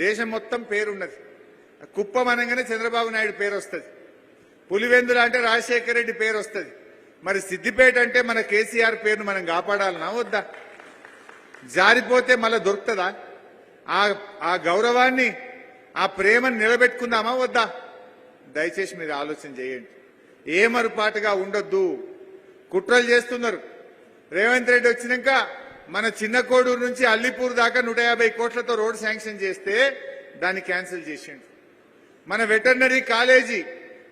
దేశం మొత్తం పేరున్నది. కుప్పం అనగానే చంద్రబాబు నాయుడు పేరు వస్తుంది పులివెందుల అంటే రాజశేఖర రెడ్డి పేరు వస్తుంది మరి సిద్దిపేట అంటే మన కేసీఆర్ పేరును మనం కాపాడాలనా వద్దా? జారిపోతే మళ్ళా దొరుకుతుందా? ఆ ఆ గౌరవాన్ని ఆ ప్రేమను నిలబెట్టుకుందామా వద్దా? దయచేసి మీరు ఆలోచన చేయండి. ఏమరుపాటుగా ఉండొద్దు. కుట్రలు చేస్తున్నారు. రేవంత్ రెడ్డి వచ్చినాక మన చిన్న కోడూరు నుంచి అల్లిపూర్ దాకా నూట యాభై కోట్లతో రోడ్ శాంక్షన్ చేస్తే దాన్ని క్యాన్సిల్ చేసిండు. మన వెటర్నరీ కాలేజీ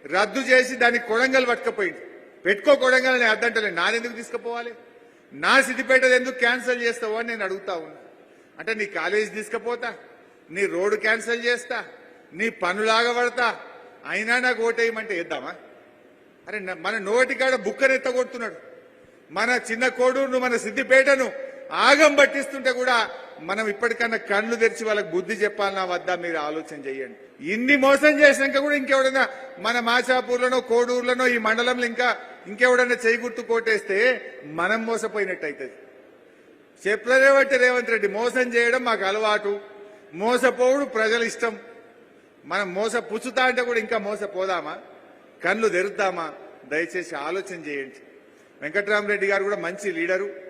రద్దు చేసి దాన్ని కొడంగల్ పట్టుకపోయింది పెట్టుకో కొడంగల్ అని అద్దంటలే నాదెందుకు తీసుకుపోవాలి? నా సిద్దిపేట ఎందుకు క్యాన్సిల్ చేస్తావు అని నేను అడుగుతా ఉన్నా. అంటే నీ కాలేజీ తీసుకుపోతా నీ రోడ్డు క్యాన్సిల్ చేస్తా నీ పనులాగా పడతా. అయినా నాకు ఓటేయమంటే వేద్దామా? అరే మన నోటికాడ బుక్కనెత్త కొడుతున్నాడు మన చిన్న కోడూరును మన సిద్దిపేటను ఆగం పట్టిస్తుంటే కూడా మనం ఇప్పటికన్నా కళ్ళు తెరిచి వాళ్ళకి బుద్ధి చెప్పాలన్నా వద్దా మీరు ఆలోచన చేయండి. ఇన్ని మోసం చేసినాక కూడా ఇంకెవడన్నా మన మాచాపూర్లోనో కోడూరులోనో ఈ మండలంలో ఇంకా ఇంకెవడన్నా చేయి గుర్తు కోటేస్తే మనం మోసపోయినట్టు అవుతుంది చెప్పలేవంటే రేవంత్ రెడ్డి మోసం చేయడం మాకు అలవాటు. మోసపోవుడు ప్రజల ఇష్టం. మనం మోస పుచ్చుతా అంటే కూడా ఇంకా మోసపోదామా? కళ్ళు తెరుద్దామా? దయచేసి ఆలోచన చేయండి. వెంకట్రామరెడ్డి గారు కూడా మంచి లీడరు.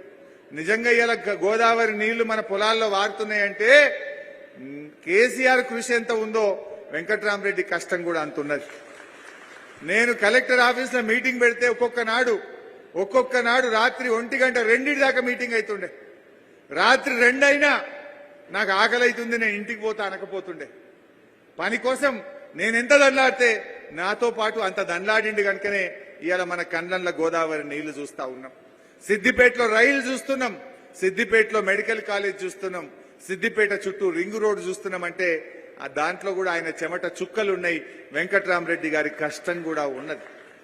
నిజంగా ఇలా గోదావరి నీళ్ళు మన పొలాల్లో వారుతున్నాయంటే కేసీఆర్ కృషి ఎంత ఉందో వెంకట్రామరెడ్డి కష్టం కూడా అంత ఉన్నది నేను కలెక్టర్ ఆఫీస్లో మీటింగ్ పెడితే ఒక్కొక్క నాడు ఒక్కొక్క నాడు రాత్రి ఒంటి గంట రెండింటి దాకా మీటింగ్ అవుతుండే రాత్రి రెండైనా నాకు ఆకలి అవుతుంది నేను ఇంటికి పోతా అనకపోతుండే. పని కోసం నేను ఎంత దండలాడితే నాతో పాటు అంత దండలాడిండి కనుకనే ఇవాళ మన కండ్లల్లో గోదావరి నీళ్ళు చూస్తా ఉన్నాం. సిద్దిపేటలో రైలు చూస్తున్నాం. సిద్దిపేటలో మెడికల్ కాలేజ్ చూస్తున్నాం. సిద్దిపేట చుట్టూ రింగ్ రోడ్ చూస్తున్నాం అంటే ఆ దాంట్లో కూడా ఆయన చెమట చుక్కలు ఉన్నాయి. వెంకట్రామరెడ్డి గారి కష్టం కూడా ఉన్నది.